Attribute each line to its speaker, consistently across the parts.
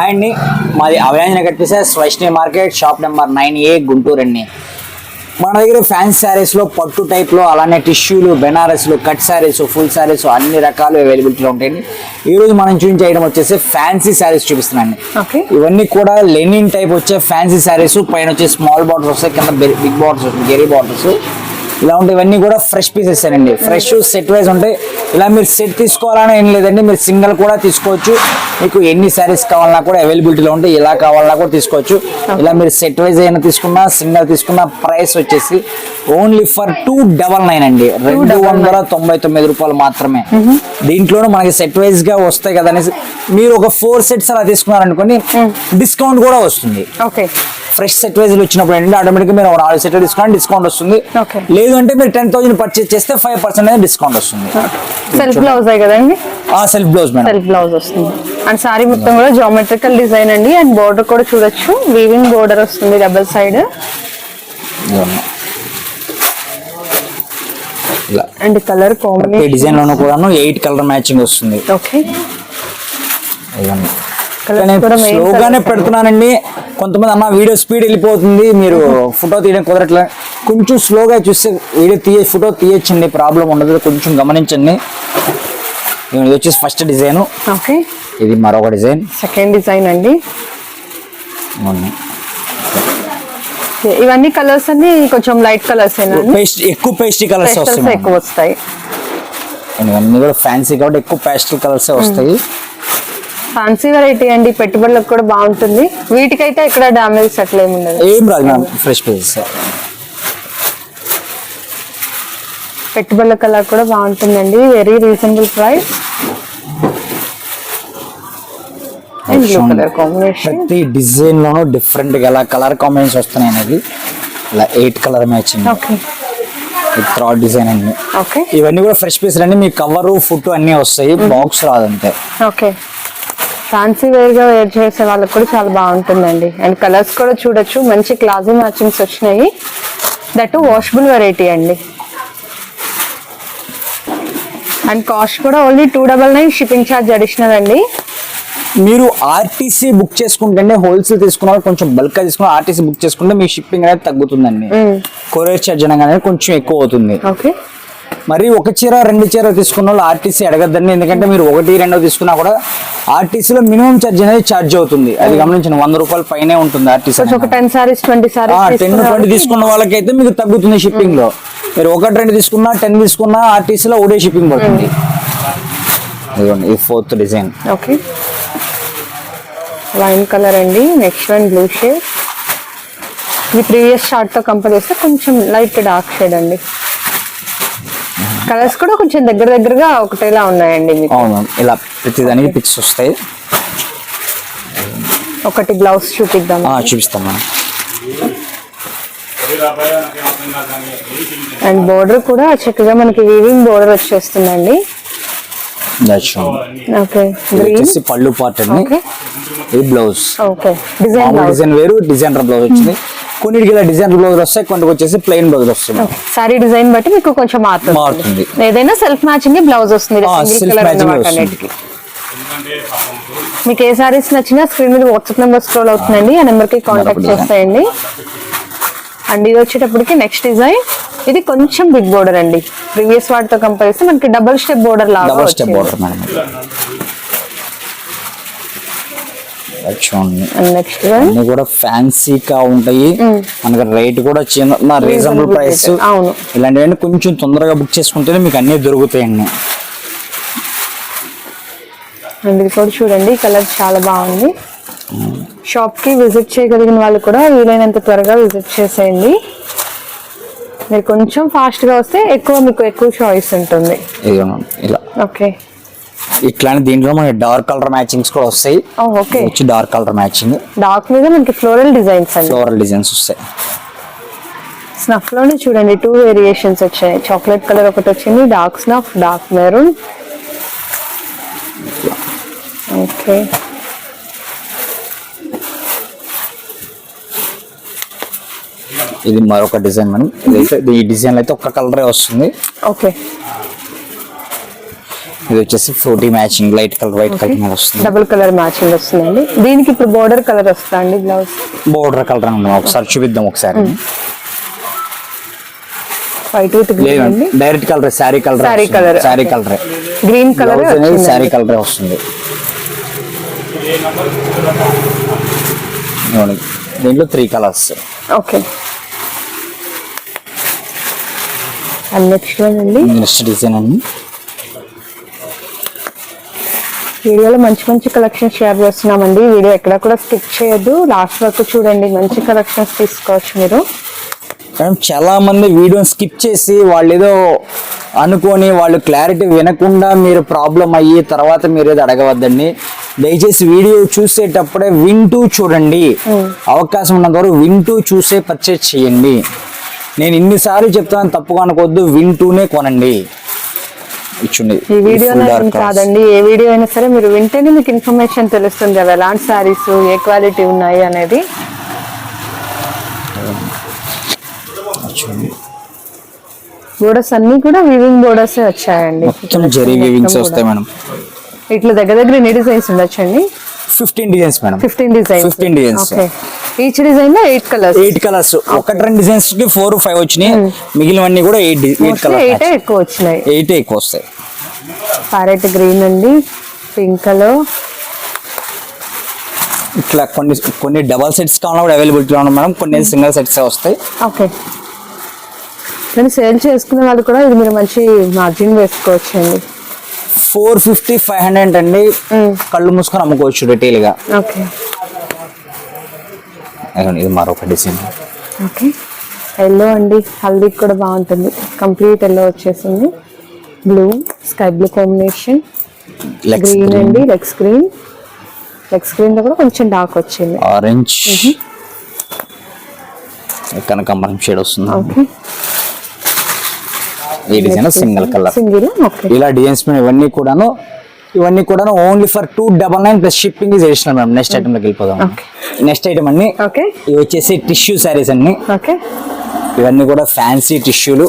Speaker 1: Hi అండి మాది అవయాంజన కట్టిసెస్ Vaishnavi market shop number nine A Guntur అండి మన దగ్గర ఫ్యాన్సీ శారీస్లో పట్టు టైప్లో అలానే టిష్యూలు బెనారస్లు కట్ శారీస్ ఫుల్ శారీస్ అన్ని రకాలు అవైలబిలిటీలో ఉంటాయండి. ఈరోజు మనం చూపించే ఐటమ్ వచ్చేసి ఫ్యాన్సీ శారీస్ చూపిస్తున్నాండి
Speaker 2: ఓకే
Speaker 1: ఇవన్నీ కూడా లెనిన్ టైప్ వచ్చే ఫ్యాన్సీ శారీస్ పైన వచ్చే స్మాల్ బార్డర్స్ వస్తాయి కింద బిగ్ బార్డర్స్ గెరీ బార్డర్స్ ఇలా ఉంటాయి ఇవన్నీ కూడా ఫ్రెష్ పీసెస్ అండి. ఫ్రెష్ సెట్ వైజ్ ఉంటాయి. ఇలా మీరు సెట్ తీసుకోవాలని ఏం లేదండి మీరు సింగిల్ కూడా తీసుకోవచ్చు. మీకు ఎన్ని శారీస్ కావాలన్నా కూడా అవైలబిలిటీలో ఉంటాయి ఇలా కావాలన్నా కూడా తీసుకోవచ్చు. ఇలా మీరు సెట్ వైజ్ అయినా తీసుకున్నా సింగిల్ తీసుకున్న ప్రైస్ వచ్చేసి only for two double nine అండి. రెండు వందల తొంభై తొమ్మిది రూపాయలు మాత్రమే. దీంట్లోనూ మనకి సెట్ వైజ్గా వస్తాయి కదా అనేసి మీరు ఒక ఫోర్ సెట్స్ అలా తీసుకున్నారనుకోండి డిస్కౌంట్ కూడా వస్తుంది.
Speaker 2: ఓకే.
Speaker 1: ఫ్రెష్ సెట్ వైజ్ వచ్చినప్పుడు ఏంటంటే ఆటోమేటిక్ మీరు ఒక నాలుగు సెట్ తీసుకుని డిస్కౌంట్ వస్తుంది.
Speaker 2: Okay.
Speaker 1: లేదు అంటే మీరు టెన్ థౌసండ్ పర్చేస్ చేస్తే ఫైవ్ పర్సెంట్ డిస్కౌంట్ వస్తుంది.
Speaker 2: సెల్ఫ్ బ్లౌజ్ కదండి?
Speaker 1: ఆ self blouse madam
Speaker 2: self blouse వస్తుంది. అండ్ సారీ మొత్తం కూడా జామెట్రికల్ డిజైన్ అండి. అండ్ బోర్డర్ కూడా చూడొచ్చు. వీవింగ్ బోర్డర్ వస్తుంది double side and colour combination
Speaker 1: design లోను కూడాను ఎయిట్ కలర్ మ్యాచింగ్ వస్తుంది.
Speaker 2: ఓకే
Speaker 1: స్లోగానే పెడుతున్నానండి. కొంతమంది అన్న వీడియో స్పీడ్ వెళ్ళిపోతుంది మీరు ఫోటో తీయడం కుదరట్లే. కొంచెం స్లోగా చూస్తే వీడియో తీయ ఫోటో తీయచ్చండి ప్రాబ్లం ఉండదు కొంచెం గమనించండి. ఇది వచ్చేసి ఫస్ట్ డిజైన్.
Speaker 2: ఓకే.
Speaker 1: ఇది మరొక డిజైన్.
Speaker 2: సెకండ్ డిజైన్ అండి. ఇవన్నీ కలర్స్ అన్ని కొంచెం లైట్ కలర్స్
Speaker 1: ఎక్కువ పేస్టీ కలర్స్ వస్తాయి
Speaker 2: ఎక్కువ వస్తాయి.
Speaker 1: ఇవన్నీ కూడా ఫ్యాన్సీ కాబట్టి ఎక్కువ పేస్టల్ కలర్స్ వస్తాయి.
Speaker 2: ఫ్యాన్సీ వెరైటీ అండి పెట్టుబడులకు కూడా బాగుంటుంది. వీటికైతే ఇక్కడ డామేజ్ అట్లా ఏమి ఉండదు.
Speaker 1: ఏం రాదు మేడం ఫ్రెష్ పీసెస్
Speaker 2: పెట్టుబడుల కలర్ కూడా బాగుంటుందండి వెరీ రీజనబుల్ ప్రైస్
Speaker 1: ప్రతి డిజైన్ లోనూ డిఫరెంట్గా కలర్ కాంబినేషన్ వస్తున్నాయి అనేది. ఇలా ఎయిట్ కలర్ మ్యాచింగ్
Speaker 2: ఓకే
Speaker 1: థ్రాట్ డిజైన్ అండి
Speaker 2: ఓకే
Speaker 1: ఇవన్నీ కూడా ఫ్రెష్ పీస్ అండి మీ కవర్ ఫుట్ అన్ని వస్తాయి బాక్స్ రాదంతే
Speaker 2: ఓకే ఫ్యాన్సీ వేర్గా వేర్ చేసే వాళ్ళకి కూడా చాలా బాగుంటుందండి. అండ్ కలర్స్ కూడా చూడొచ్చు. మంచి క్లాసీ మ్యాచింగ్స్ వచ్చినాయి. దట్ వాషబుల్ వెరైటీ అండి. అండ్ కాస్ట్ కూడా only two double nine shipping charge additional అండి.
Speaker 1: మీరు ఆర్టీసీ బుక్ చేసుకుంటే హోల్సేల్ తీసుకున్న కొంచెం బల్క్గా తీసుకున్న ఆర్టీసీ బుక్ చేసుకుంటే మీ షిప్పింగ్ అనేది తగ్గుతుందండి. కొరియర్ ఛార్జ్ అనేది కొంచెం ఎక్కువ అవుతుంది.
Speaker 2: ఓకే
Speaker 1: మరి ఒక చీర రెండు చీర తీసుకున్న వాళ్ళు ఆర్టీసీ అడగద్దండి. ఎందుకంటే మీరు ఒకటి రెండో తీసుకున్నా కూడా ఆర్టీసీలో మినిమం ఛార్జ్ అనేది ఛార్జ్ అవుతుంది. అది గమనించండి వంద రూపాయల పైనే ఉంటుంది RTC
Speaker 2: ten saris twenty saris
Speaker 1: ten twenty తీసుకున్న వాళ్ళకైతే మీకు తగ్గుతుంది షిప్పింగ్లో. మీరు ఒకటి రెండు తీసుకున్నా టెన్ తీసుకున్నా ఆర్టీసీలో ఒకటే షిప్పింగ్ పడుతుంది. ఇదిగోండి fourth design
Speaker 2: okay wine colour అండి నెక్స్ట్ వన్ బ్లూ షేడ్ ఇది ప్రీవియస్ షార్ట్తో కంపేర్ చేస్తే కొంచెం లైట్ డార్క్ షేడ్ అండి. కలర్స్ కూడా కొంచెం దగ్గర దగ్గరగా ఒకటేలా ఉన్నాయండి మీకు.
Speaker 1: అవును ఇలా ప్రతి దానికి పిక్స్ వస్తాయి.
Speaker 2: ఒకటి బ్లౌజ్ చూపిద్దాం.
Speaker 1: ఆ, చూపిస్తాం మనం.
Speaker 2: అండ్ బోర్డర్ కూడా చక్కగా మనకి వీవింగ్ బోర్డర్ వచ్చేస్తుందండి. ఓకే.
Speaker 1: వచ్చేసి పళ్ళు పార్ట్ అండి. ఇది బ్లౌజ్.
Speaker 2: ఓకే. డిజైన్
Speaker 1: డిజైన్ వేరు డిజైనర్ బ్లౌజ్ వచ్చింది. కొన్నిటికి ఇలా డిజైన్ బ్లౌజ్ వస్తాయి కొన్నిటికి వచ్చేసి ప్లెయిన్ బ్లౌజ్ వస్తుంది
Speaker 2: సారీ డిజైన్ బట్టి మీకు కొంచెం మారుతుంది.
Speaker 1: మారుతుంది.
Speaker 2: ఏదైనా సెల్ఫ్ మ్యాచింగ్ బ్లౌజ్ వస్తుంది. మీకు ఏ సారీస్ నచ్చినా స్క్రీన్ మీద వాట్సాప్ నెంబర్ స్క్రోల్ అవుతుందండి. ఆ నెంబర్కి కాంటాక్ట్. చేస్తాయండి అండ్ ఇది వచ్చేటప్పటికి నెక్స్ట్ డిజైన్ ఇది కొంచెం బిగ్ బోర్డర్ అండి. ప్రీవియస్ వాటితో కంపేర్ చేస్తే మనకి డబుల్ స్టెప్ బోర్డర్ లాగా అండ్ నెక్స్ట్
Speaker 1: అన్ని కూడా ఫ్యాన్సీగా ఉంటాయి. మనకి రేట్ కూడా చిన్న రీజనబుల్ ప్రైస్.
Speaker 2: అవును.
Speaker 1: ఇలాంటివన్నీ కొంచెం తొందరగా బుక్ చేసుకుంటేనే మీకు అన్ని దొరుకుతాయండి
Speaker 2: అండ్ ఇది కూడా చూడండి కలర్ చాలా బాగుంది. షాప్కి విజిట్ చేయగలిగిన వాళ్ళు కూడా వీలైనంత త్వరగా విజిట్ చేసేయండి. మీరు కొంచెం ఫాస్ట్గా వస్తే ఎక్కువ మీకు ఎక్కువ చాయిస్ ఉంటుంది.
Speaker 1: ఇలా.
Speaker 2: ఓకే
Speaker 1: ఇట్లాంటి దీంట్లో మనకి డార్క్ కలర్ మ్యాచింగ్స్ కూడా వస్తాయి.
Speaker 2: ఓకే
Speaker 1: వచ్చి డార్క్ కలర్ మ్యాచింగ్
Speaker 2: డార్క్ మీద మనకి ఫ్లోరల్ డిజైన్స్ అండి.
Speaker 1: ఫ్లోరల్ డిజైన్స్ వస్తాయి.
Speaker 2: స్నఫ్లోనే చూడండి టూ వేరియేషన్స్ వచ్చాయి. చాక్లెట్ కలర్ ఒకటి వచ్చింది dark snuff dark maroon okay
Speaker 1: ఇది మరొక డిజైన్ మనం. ఈ డిజైన్ అయితే ఒక్క కలరే వస్తుంది.
Speaker 2: ఓకే
Speaker 1: ఇది వచ్చేసి fruity matching light colour white colour మీద వస్తుంది.
Speaker 2: డబుల్ కలర్ మ్యాచింగ్ వస్తుందండి. దీనికి ఇప్పుడు బోర్డర్ కలర్ వస్తా అండి బ్లౌజ్?
Speaker 1: బోర్డర్ కలర్ అని ఒకసారి చూపిద్దాం ఒకసారి.
Speaker 2: వైట్ విత్ గ్రీన్ అండి.
Speaker 1: Direct colour sari colour
Speaker 2: colour,
Speaker 1: sari
Speaker 2: okay.
Speaker 1: Colour.
Speaker 2: Green colour
Speaker 1: అనేది శారీ కలర్ వస్తుంది. దీంట్లో త్రీ కలర్స్
Speaker 2: ఓకే. అండ్ అండి.
Speaker 1: నెక్స్ట్ డిజైన్ అండి.
Speaker 2: వీడియోలో మంచి మంచి కలెక్షన్ షేర్ చేస్తున్నామండి. వీడియో ఎక్కడ కూడా స్కిప్ చేయొద్దు. లాస్ట్ వరకు చూడండి మంచి కలెక్షన్స్ తీసుకోవచ్చు మీరు.
Speaker 1: మేడం చాలా మంది వీడియోని స్కిప్ చేసి వాళ్ళు ఏదో అనుకొని వాళ్ళు క్లారిటీ వినకుండా మీరు ప్రాబ్లం అయ్యి తర్వాత మీరు ఏదో అడగవద్దండి. దయచేసి వీడియో చూసేటప్పుడే వింటూ చూడండి. అవకాశం ఉన్నంత వరకు వింటూ చూసే పర్చేజ్ చేయండి. నేను ఇన్నిసార్లు చెప్తాను తప్పుగా అనుకోవద్దు వింటూనే కొనండి.
Speaker 2: ఈ వీడియో కాదండి ఏ వీడియో అయినా సరే మీరు వింటేనే మీకు ఇన్ఫర్మేషన్ తెలుస్తుంది అవి ఎలాంటి శారీస్ ఏ క్వాలిటీ ఉన్నాయి అనేది. బోర్డర్స్ అన్ని కూడా వివింగ్ బోర్డర్స్ వచ్చాయండి.
Speaker 1: మొత్తం జరీ వీవింగ్స్ వస్తాయి మేడం.
Speaker 2: ఇట్లా దగ్గర దగ్గర ఎన్ని డిజైన్స్ ఉండొచ్చండి?
Speaker 1: Fifteen designs madam
Speaker 2: fifteen designs
Speaker 1: 15 designs.
Speaker 2: Okay each డిజైన్లో ఎయిట్ కలర్స్
Speaker 1: ఎయిట్ కలర్స్ ఒకటి రెండు డిజైన్స్కి ఫోర్ ఫైవ్ వచ్చినాయి. మిగిలినవన్నీ కూడా ఎయిట్ ఎయిట్ కలర్
Speaker 2: ఎయిట్ ఎక్కువ వచ్చినాయి.
Speaker 1: ఎయిట్ ఎక్కువ వస్తాయి.
Speaker 2: ప్యారెట్ గ్రీన్ అండి పింక్ కలర్
Speaker 1: ఇట్లా కొన్ని కొన్ని డబల్ సెట్స్ కావాలన్నా కూడా అవైలబిలిటీ ఉన్నాయి మేడం కొన్ని సింగిల్ సెట్స్ వస్తాయి.
Speaker 2: ఓకే కానీ సేల్ చేసుకునే వాళ్ళు కూడా ఇది మీరు మంచి మార్జిన్ వేసుకోవచ్చు అండి
Speaker 1: ఫోర్ ఫిఫ్టీ ఫైవ్ హండ్రెడ్ అండి. కళ్ళు మూసుకొని అమ్ముకోవచ్చు రిటైల్గా ఇది మరొక డిజైన్.
Speaker 2: ఓకే. ఎల్లో అండి హల్దీకి కూడా బాగుంటుంది. కంప్లీట్ ఎల్లో వచ్చేసింది. Blue sky blue combination. Green అండి లెగ్స్ గ్రీన్ లెగ్స్ గ్రీన్లో కూడా కొంచెం డార్క్ వచ్చింది.
Speaker 1: ఆరెంజ్ కనకాంబరం షేడ్ వస్తుంది.
Speaker 2: ఓకే.
Speaker 1: ఈ డిజైన్ సింగిల్ కలర్.
Speaker 2: సింగిల్
Speaker 1: ఇలా డిజైన్స్ ఇవన్నీ కూడాను ఇవన్నీ కూడాను only for two double nine plus shipping is additional madam next ఐటమ్లోకి వెళ్ళిపోదాం. నెక్స్ట్ ఐటమ్ అన్ని
Speaker 2: ఓకే
Speaker 1: ఇవి వచ్చేసి టిష్యూ శారీస్ అన్ని.
Speaker 2: ఓకే
Speaker 1: ఇవన్నీ కూడా ఫ్యాన్సీ టిష్యూలు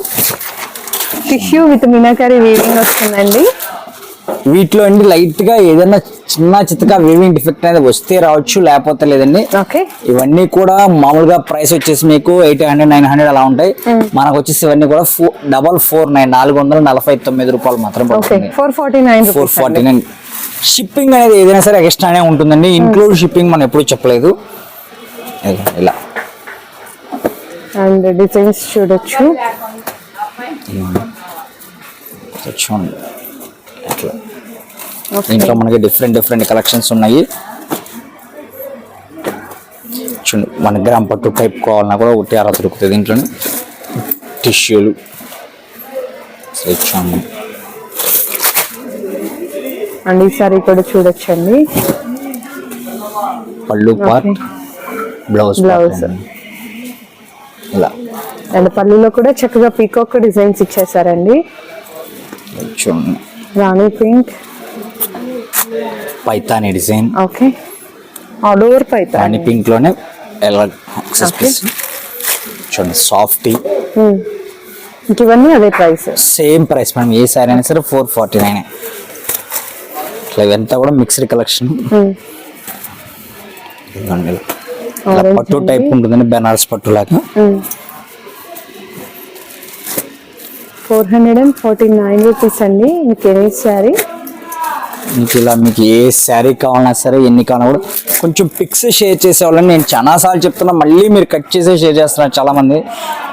Speaker 2: టిష్యూ విత్ మీనాకారి వీవింగ్ వస్తుందండి.
Speaker 1: వీటిలో అండి లైట్గా ఏదైనా చిన్న చిత్తగా వీవింగ్ డిఫెక్ట్ అనేది వస్తే రావచ్చు లేకపోతే లేదండి. ఇవన్నీ కూడా మామూలుగా ప్రైస్ వచ్చేసి మీకు ఎయిట్ హండ్రెడ్ నైన్ హండ్రెడ్ అలా ఉంటాయి. మనకు వచ్చేసి ఇవన్నీ కూడా డబల్ ఫోర్ నైన్ నాలుగు వందల నలభై తొమ్మిది రూపాయలు మాత్రం
Speaker 2: four forty nine
Speaker 1: four forty nine shipping అనేది ఏదైనా సరే ఎక్స్ట్రానే ఉంటుందండి. ఇంక్లూడ్ షిప్పింగ్ మనం ఎప్పుడు చెప్పలేదు. ఇలా.
Speaker 2: అండ్ డిజైన్స్ చూడొచ్చు.
Speaker 1: చూడండి. దీంట్లో మనకి డిఫరెంట్ డిఫరెంట్ కలెక్షన్స్ ఉన్నాయి. చూడండి వన్ గ్రామ్ పట్టు టైప్ కావాలన్నా కూడా ఒకటి అర దొరుకుతుంది దీంట్లోనే టిష్యూలు
Speaker 2: అండ్ ఈసారి కూడా చూడొచ్చండి.
Speaker 1: పళ్ళు పార్ట్ బ్లౌజ్
Speaker 2: Blouse.
Speaker 1: ఇలా.
Speaker 2: అండ్ పళ్ళులో కూడా చక్కగా పీకాక్ డిజైన్స్ ఇచ్చేసారండి.
Speaker 1: చూడండి.
Speaker 2: Rani pink.
Speaker 1: Paithani design.
Speaker 2: Okay. All over పైతా
Speaker 1: rani పింక్లోనే ఎలా. చూడండి సాఫ్టీ
Speaker 2: ఇవన్నీ అదే ప్రైస్
Speaker 1: సేమ్ ప్రైస్ మేడం ఏ సారీ అయినా సరే ఫోర్ ఫార్టీ నైన్ ఇట్లా ఇదంతా కూడా మిక్స్డ్ కలెక్షన్ పట్టు టైప్ ఉంటుందండి బెనారస్ పట్టు లాగా
Speaker 2: four hundred and forty nine rupees అండి. మీకు ఎనీ శారీ
Speaker 1: మీకు ఇలా మీకు ఏ శారీ కావాలన్నా సరే ఎన్ని కావాలన్నా కూడా కొంచెం పిక్స్ షేర్ చేసేవాళ్ళని నేను చాలా సార్లు చెప్తున్నా. మళ్ళీ మీరు కట్ చేసే షేర్ చేస్తున్నారు చాలా మంది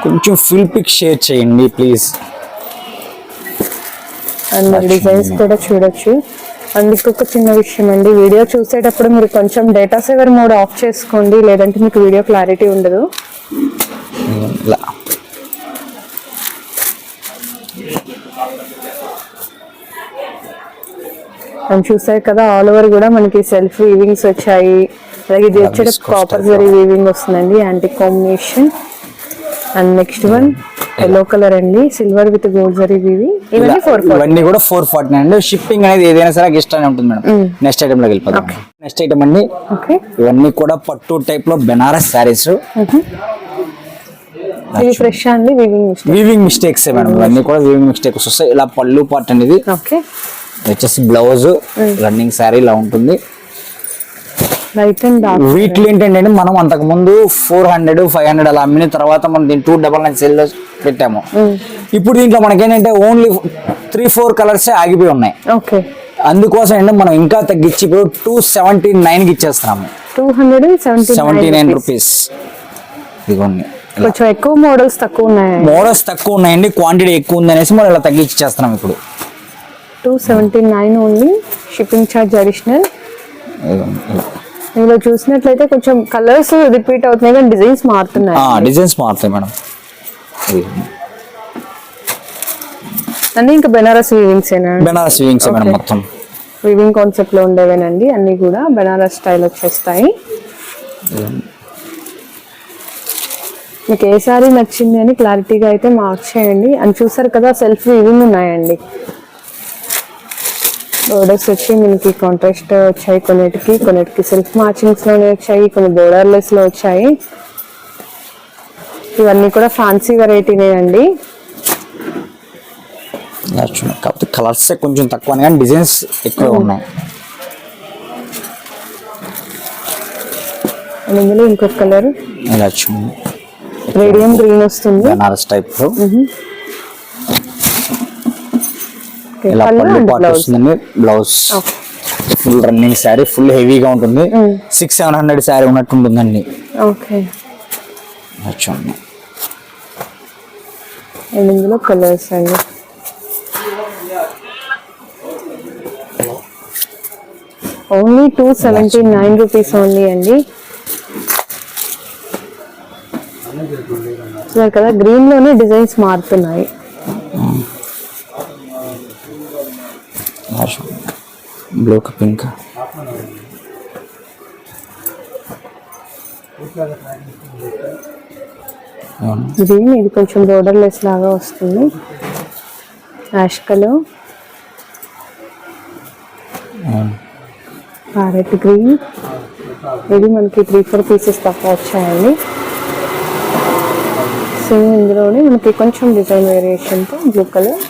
Speaker 1: కొంచెం ఫుల్ పిక్ షేర్ చేయండి ప్లీజ్
Speaker 2: అండ్ డిజైన్స్ కూడా చూడొచ్చు. అండ్ ఇంకొక చిన్న విషయం అండి. వీడియో చూసేటప్పుడు మీరు కొంచెం డేటా సేవర్ మోడ్ ఆఫ్ చేసుకోండి. లేదంటే మీకు వీడియో క్లారిటీ ఉండదు.
Speaker 1: ఇలా.
Speaker 2: అండ్ చూసారు కదా ఆల్ ఓవర్ కూడా మనకి సెల్ఫ్ వీవింగ్స్ వచ్చాయి. అలాగే ఇది వచ్చేట కాపర్. జరీ వీవింగ్ వస్తుందండి anti combination and next one yellow colour అండి silver with gold zari weaving ఇవన్నీ ఫోర్
Speaker 1: ఇవన్నీ కూడా ఫోర్ ఫార్టీ అండి షిప్పింగ్ అనేది ఏదైనా సరే ఇష్టం ఉంటుంది మేడం. నెక్స్ట్ ఐటమ్లోకి వెళ్ళిపోతాం నెక్స్ట్ ఐటమ్ అండి.
Speaker 2: ఓకే
Speaker 1: ఇవన్నీ కూడా పట్టు టైప్లో బెనారస్ శారీస్
Speaker 2: ఇది ఫ్రెష్ అండి? Weaving
Speaker 1: weaving mistakes madam. ఇవన్నీ కూడా వీవింగ్ మిస్టేక్స్ వస్తాయి. ఇలా పళ్ళు పార్ట్ అనేది
Speaker 2: ఓకే
Speaker 1: వచ్చేసి బ్లౌజ్ రన్నింగ్ శారీ ఇలా ఉంటుంది. వీటిలో ఏంటంటే మనం అంతకు ముందు ఫోర్ హండ్రెడ్ ఫైవ్ హండ్రెడ్ అలా అమ్మిన తర్వాత మనం దీన్ని టూ డబల్ నైన్ సేల్ పెట్టాము. ఇప్పుడు దీంట్లో మనకి ఏంటంటే ఓన్లీ త్రీ ఫోర్ కలర్స్ ఆగిపోయి ఉన్నాయి.
Speaker 2: ఓకే
Speaker 1: అందుకోసం ఏంటంటే మనం ఇంకా తగ్గించి ఇప్పుడు టూ సెవెంటీ నైన్కి ఇచ్చేస్తున్నాము.
Speaker 2: Two hundred
Speaker 1: seventy nine rupees ఇదిగోండి.
Speaker 2: కొంచెం ఎక్కువ మోడల్స్ తక్కువ ఉన్నాయి
Speaker 1: మోడల్స్ తక్కువ ఉన్నాయండి క్వాంటిటీ ఎక్కువ ఉంది అనేసి మనం ఇలా తగ్గించి ఇచ్చేస్తున్నాం ఇప్పుడు.
Speaker 2: Two seventy nine only shipping charge additional. ఇందులో చూసినట్లయితే కొంచెం కలర్స్ రిపీట్ అవుతున్నాయి కానీ డిజైన్స్ మారుతున్నాయి.
Speaker 1: ఆ, డిజైన్స్ మారుతాయి మేడం.
Speaker 2: అన్ని ఇంకా బెనారస్ వీవింగ్స్ ఏనా?
Speaker 1: Banaras wings madam. మొత్తం.
Speaker 2: వీవింగ్ కాన్సెప్ట్లో ఉండేవేనండి అన్ని కూడా బెనారస్ స్టైల్ వచ్చేస్తాయి. మీకు ఏ సారీ నచ్చింది అని క్లారిటీగా అయితే మార్క్ చేయండి. అని చూసారు కదా సెల్ఫ్ వీవింగ్ ఉన్నాయండి. బోర్డర్స్ వచ్చి మనకి కాంట్రాస్ట్ వచ్చాయి కొన్నిటికి కొన్నిటికి సెల్ఫ్ మార్చింగ్స్లోనే వచ్చాయి కొన్ని బోర్డర్లెస్లో వచ్చాయి. ఇవన్నీ కూడా ఫ్యాన్సీ వెరైటీనే అండి.
Speaker 1: ఇలా చూడండి కాకపోతే కలర్స్ కొంచెం తక్కువ కానీ డిజైన్స్ ఎక్కువ ఉన్నాయి.
Speaker 2: ఇందులో ఇంకొక కలర్
Speaker 1: ఇలా
Speaker 2: రేడియం గ్రీన్ వస్తుంది.
Speaker 1: బెనారస్ టైప్లో.
Speaker 2: Okay,
Speaker 1: ఇలా
Speaker 2: పళ్ళు blouse.
Speaker 1: వస్తుందండి. Blouse. Full running sari full హెవీగా ఉంటుంది. సిక్స్ సెవెన్ హండ్రెడ్ శారీ ఉన్నట్టు ఉంటుందండి చూడండి.
Speaker 2: ఇందులో కలర్స్ అండి. Only two seventy nine rupees only అండి కదా గ్రీన్లోనే డిజైన్స్ మారుతున్నాయి.
Speaker 1: ఇలా చూడండి పింక్
Speaker 2: గ్రీన్ ఇది కొంచెం బోర్డర్ లెస్ లాగా వస్తుంది. యాష్ కలర్ ప్యారెట్ గ్రీన్ ఇది మనకి త్రీ ఫోర్ పీసెస్ తక్కువ వచ్చాయండి. సో ఇందులోనే మనకి కొంచెం design వేరియేషన్తో blue colour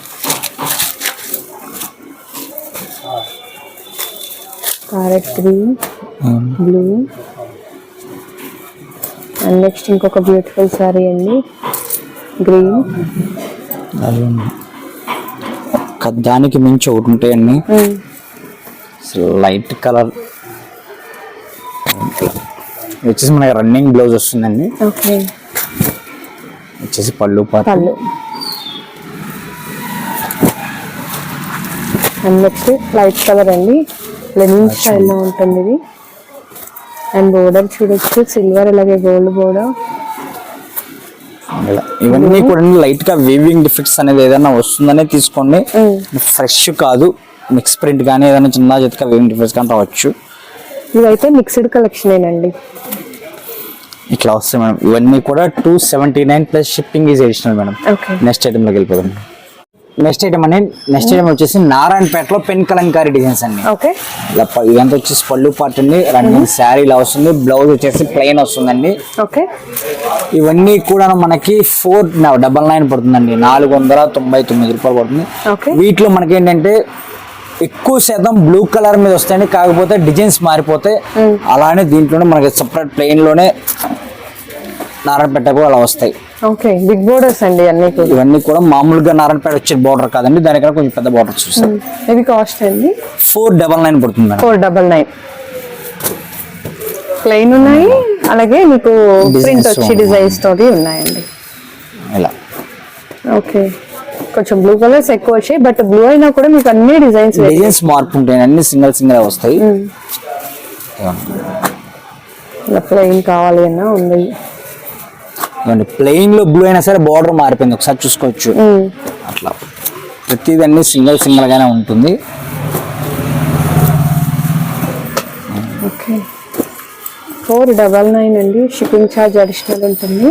Speaker 2: parrot green blue. And next ఇంకొక బ్యూటిఫుల్ సారీ అండి గ్రీన్.
Speaker 1: దానికి మించి ఒకటి ఉంటాయండి. Light colour. వచ్చేసి మనకి రన్నింగ్ బ్లౌజ్ వస్తుందండి.
Speaker 2: ఓకే.
Speaker 1: వచ్చేసి పళ్ళు
Speaker 2: పళ్ళు. అండ్ నెక్స్ట్ లైట్ కలర్ అండి లెనిన్ స్టైల్లో ఉంటుంది ఇది. అండ్ బోర్డర్ చూడొచ్చు. సిల్వర్ అలాగే గోల్డ్ బోర్డర్.
Speaker 1: ఇవన్నీ కూడా లైట్గా వేవింగ్ డిఫెక్ట్స్ అనేది ఏదైనా వస్తుందనే తీసుకోండి. ఫ్రెష్ కాదు. మిక్స్ ప్రింట్ కానీ ఏదైనా చిన్న జతగా వేవింగ్ డిఫెక్ట్స్ కానీ రావచ్చు.
Speaker 2: ఇవైతే మిక్స్డ్ కలెక్షనేనండి
Speaker 1: ఇట్లా వస్తాయి మేడం. ఇవన్నీ కూడా two seventy nine plus shipping is additional madam next ఐటమ్లోకి వెళ్ళిపోదాం. నెక్స్ట్ ఐటమ్ అండి. నెక్స్ట్ ఐటమ్ వచ్చేసి నారాయణపేటలో పెన్ కలంకారీ డిజైన్స్ అండి.
Speaker 2: ఓకే.
Speaker 1: ఇదంతా వచ్చేసి పళ్ళు పార్ట్ అండి రన్నింగ్ శారీ ఇలా వస్తుంది. బ్లౌజ్ వచ్చేసి ప్లెయిన్ వస్తుందండి.
Speaker 2: ఓకే.
Speaker 1: ఇవన్నీ కూడా మనకి ఫోర్ డబల్ నైన్ పడుతుందండి. నాలుగు వందల తొంభై తొమ్మిది రూపాయలు పడుతుంది. వీటిలో మనకి ఏంటంటే ఎక్కువ శాతం బ్లూ కలర్ మీద వస్తాయండి. కాకపోతే డిజైన్స్ మారిపోతే అలానే దీంట్లోనే మనకి సపరేట్ ప్లెయిన్లోనే నారాయణపేట కూడా అలా వస్తాయి.
Speaker 2: ఓకే బిగ్ బోర్డర్స్ అండి అన్ని
Speaker 1: ఇవన్నీ కూడా మామూలుగా నారాయణపేట వచ్చే బార్డర్ కాదండి దానికన్నా కొంచెం పెద్ద బార్డర్ చూస్తాం
Speaker 2: ఇవి కాస్ట్ అండి?
Speaker 1: ఫోర్ డబల్ నైన్ పడుతుంది
Speaker 2: ఫోర్ డబల్ నైన్. ప్లెయిన్ ఉన్నాయి అలాగే మీకు ప్రింట్ వచ్చి
Speaker 1: ఉన్నాయి.
Speaker 2: డిజైన్స్ తోటి ఉన్నాయండి.
Speaker 1: ఇలా.
Speaker 2: ఓకే కొంచెం బ్లూ కలర్స్ ఎక్కువ వచ్చాయి బట్ బ్లూ అయినా కూడా మీకు అన్ని డిజైన్స్
Speaker 1: డిజైన్స్ మార్పు ఉంటాయి అన్ని సింగిల్ సింగిల్ వస్తాయి.
Speaker 2: ప్లెయిన్ కావాలి అన్నా ఉంది.
Speaker 1: ప్లెయిన్లో బ్లూ అయినా సరే బార్డర్ మారిపోయింది. ఒకసారి చూసుకోవచ్చు. అట్లా. ప్రతిదీ అన్ని సింగిల్ సింగిల్ గానే ఉంటుంది.
Speaker 2: ఓకే. ఫోర్ డబల్ నైన్ అండి. షిప్పింగ్ ఛార్జ్ అడిషనల్ ఉంటుంది.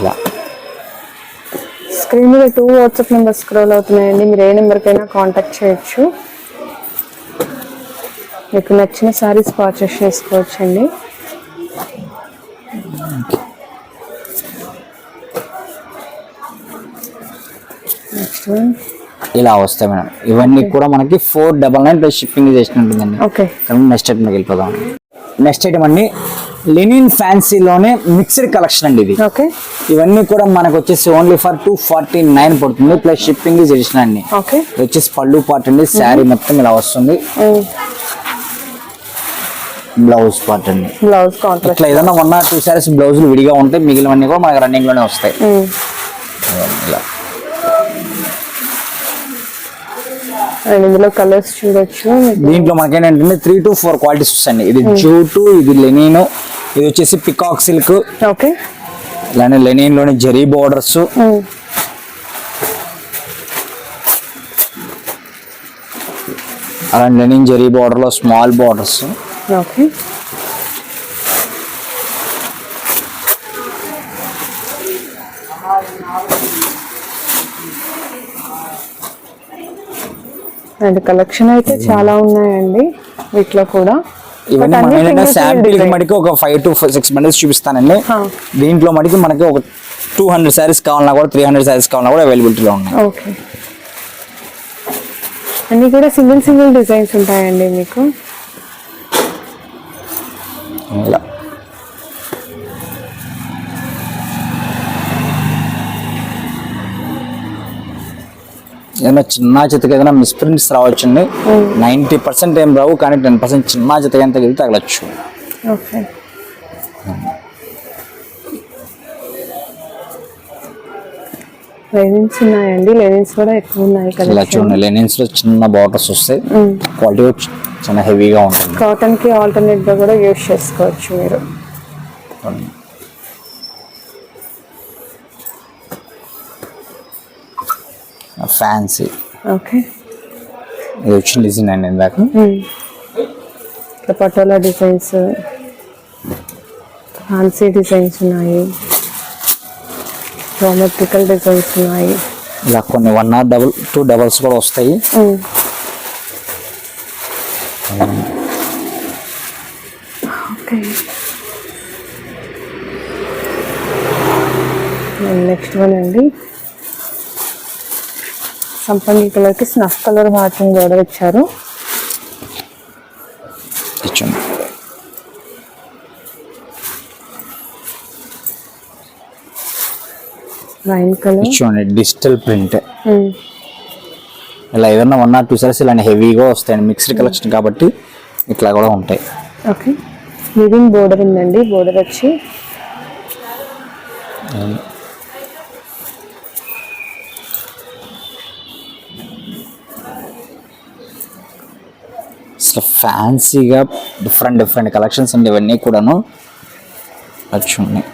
Speaker 1: ఇలా
Speaker 2: స్క్రీన్ మీద టూ వాట్సాప్ నెంబర్ స్క్రోల్ అవుతున్నాయండి. మీరు ఏ నెంబర్కైనా కాంటాక్ట్ చేయొచ్చు. మీకు నచ్చిన సారీస్ పర్చేస్ చేసుకోవచ్చండి నెక్స్ట్ వన్
Speaker 1: ఇలా వస్తాయి మేడం. ఇవన్నీ కూడా మనకి four double nine plus shipping చేసిన ఉంటుందండి
Speaker 2: ఓకే
Speaker 1: నెక్స్ట్ ఐటమ్కి వెళ్ళిపోదాం. నెక్స్ట్ ఐటమ్ అండి లెనిన్ ఫ్యాన్సీలోనే మిక్స్డ్ కలెక్షన్ అండి ఇది.
Speaker 2: ఓకే
Speaker 1: ఇవన్నీ కూడా మనకు వచ్చేసి only for two forty nine పడుతుంది ప్లస్ షిప్పింగ్ ఎడిషన్ అండి.
Speaker 2: ఓకే
Speaker 1: వచ్చేసి పళ్ళు పార్ట్ అండి శారీ మొత్తం ఇలా వస్తుంది. బ్లౌజ్ పార్ట్ అండి.
Speaker 2: బ్లౌజ్
Speaker 1: ఇట్లా ఏదైనా వన్ ఆర్ టూ శారీస్ బ్లౌజులు విడిగా ఉంటాయి మిగిలినవన్నీ కూడా మనకి రన్నింగ్లోనే వస్తాయి. ఇలా.
Speaker 2: అండ్ ఇందులో కలర్స్ చూడొచ్చు.
Speaker 1: దీంట్లో మనకి ఏంటంటే త్రీ టు ఫోర్ క్వాలిటీస్ వస్తాయండి. ఇది జూటు ఇది లెనిన్ ఇది వచ్చేసి పికాక్ సిల్క్
Speaker 2: ఓకే.
Speaker 1: ఇలానే లెనిన్లోని జరీ బోర్డర్స్ అలానే లెనిన్ జరీ బోర్డర్లో small borders
Speaker 2: okay. And collection అయితే చాలా ఉన్నాయండి వీటిలో కూడా.
Speaker 1: ఇవన్నీ శాంపిల్. మటుకు ఒక ఫైవ్ టు సిక్స్ బండిల్స్ చూపిస్తానండి. దీంట్లో మటుకు మనకి ఒక టూ హండ్రెడ్ శారీస్ కావాలన్నా కూడా త్రీ హండ్రెడ్ శారీస్ కావాలన్నా కూడా అవైలబిలిటీలో ఉన్నాయి.
Speaker 2: ఓకే అన్ని కూడా సింగిల్ సింగిల్ డిజైన్స్ ఉంటాయండి మీకు?
Speaker 1: ఏదైనా చిన్న చితక ఏదైనా మిస్ప్రింట్స్ రావచ్చండి. నైంటీ పర్సెంట్ ఏం రావు కానీ టెన్ పర్సెంట్ చిన్న చితక ఎంత తగిలి తగలచ్చు.
Speaker 2: ఓకే. లెనిన్స్ ఉన్నాయండి. లెనిన్స్ కూడా ఎక్కువ ఉన్నాయి
Speaker 1: ఇలా
Speaker 2: కదా
Speaker 1: చూడండి లెనిన్స్లో చిన్న బార్డర్స్ వస్తాయి. క్వాలిటీ చాలా హెవీగా ఉంటుంది.
Speaker 2: కాటన్కి ఆల్టర్నేట్గా కూడా యూస్ చేసుకోవచ్చు మీరు.
Speaker 1: ఫ్యాన్సీ
Speaker 2: ఓకే
Speaker 1: ఇది వచ్చిన డిజైన్ అండి ఇందాక.
Speaker 2: ఇట్లా పటోలా డిజైన్స్ ఫ్యాన్సీ డిజైన్స్ ఉన్నాయి. జోమెట్రికల్ డిజైన్స్ ఉన్నాయి.
Speaker 1: ఇలా కొన్ని one or double two doubles కూడా వస్తాయి.
Speaker 2: ఓకే నెక్స్ట్ వన్ అండి. సంపంగి కలర్కి స్నఫ్ కలర్ మ్యాచింగ్ కూడా ఇచ్చారు. Wine colour
Speaker 1: digital print. ఇలా ఏదైనా వన్ ఆర్ టూ సారీస్ ఇలాంటి హెవీగా వస్తాయండి మిక్స్డ్ కలెక్షన్ కాబట్టి ఇట్లా కూడా ఉంటాయి.
Speaker 2: ఓకే వివింగ్ బోర్డర్ ఉందండి బోర్డర్ వచ్చి.
Speaker 1: ఫ్యాన్సీగా డిఫరెంట్ డిఫరెంట్ కలెక్షన్స్ అండి ఇవన్నీ కూడాను వచ్చి ఉన్నాయి.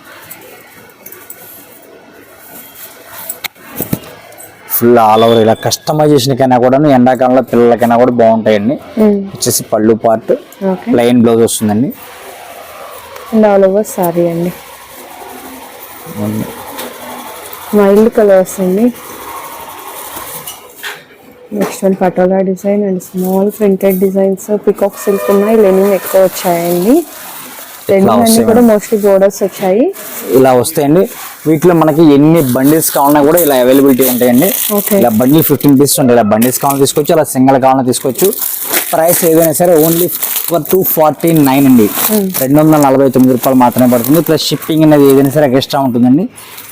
Speaker 1: ఫుల్ ఆల్ ఓవర్ ఇలా కస్టమైజేషన్ కైనా కూడా ఎండాకాలంలో పిల్లలకైనా కూడా బాగుంటాయండి. వచ్చేసి పళ్ళు పార్ట్ ప్లెయిన్ బ్లౌజ్ వస్తుందండి.
Speaker 2: అండ్ ఆల్ ఓవర్ సారీ అండి. మైల్డ్ కలర్స్ అండి. Next one patola design and small printed designs. Peacock silk ఉన్నాయి లెనిన్ ఎక్కువ వచ్చాయండి. లెనిన్ అన్ని
Speaker 1: వస్తాయి
Speaker 2: కూడా మోస్ట్లీ బోర్డర్స్ వచ్చాయి.
Speaker 1: ఇలా వస్తాయండి. వీటిలో మనకి ఎన్ని బండిల్స్ కావాలన్నా కూడా ఇలా అవైలబిలిటీ ఉంటాయండి. ఇలా బండిల్ ఫిఫ్టీన్ పీస్ ఉంటాయి ఇలా బండిల్స్ కావాలని తీసుకోవచ్చు అలా సింగిల్ కావాలని తీసుకోవచ్చు. ప్రైస్ ఏదైనా సరే only for two forty nine అండి రెండు వందల నలభై తొమ్మిది రూపాయలు మాత్రమే పడుతుంది. ప్లస్ షిప్పింగ్ అనేది ఏదైనా సరే ఎక్స్ట్రా ఉంటుందండి.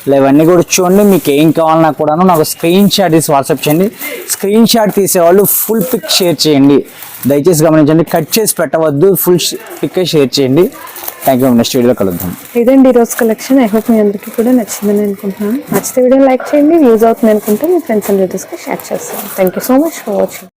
Speaker 1: ఇలా ఇవన్నీ కూడా చూడండి మీకు ఏం కావాలన్నా కూడాను నాకు స్క్రీన్ షాట్ తీసి వాట్సాప్ చేయండి. స్క్రీన్ షాట్ తీసేవాళ్ళు ఫుల్ పిక్ షేర్ చేయండి. దయచేసి గమనించండి కట్ చేసి పెట్టవద్దు ఫుల్ పిక్ షేర్ చేయండి. థ్యాంక్ యూ నెక్స్ట్ వీడియోలో కలుద్దాం.
Speaker 2: ఇదండి ఈరోజు కలెక్షన్ ఐ హోప్ మీ అందరికీ కూడా నచ్చిందని అనుకుంటున్నాను. నచ్చితే వీడియో లైక్ చేయండి యూజ్ అవుతుంది అనుకుంటే మీ ఫ్రెండ్స్ అండ్ రిలేటివ్స్కి షేర్ చేస్తాను. Thank so much for watching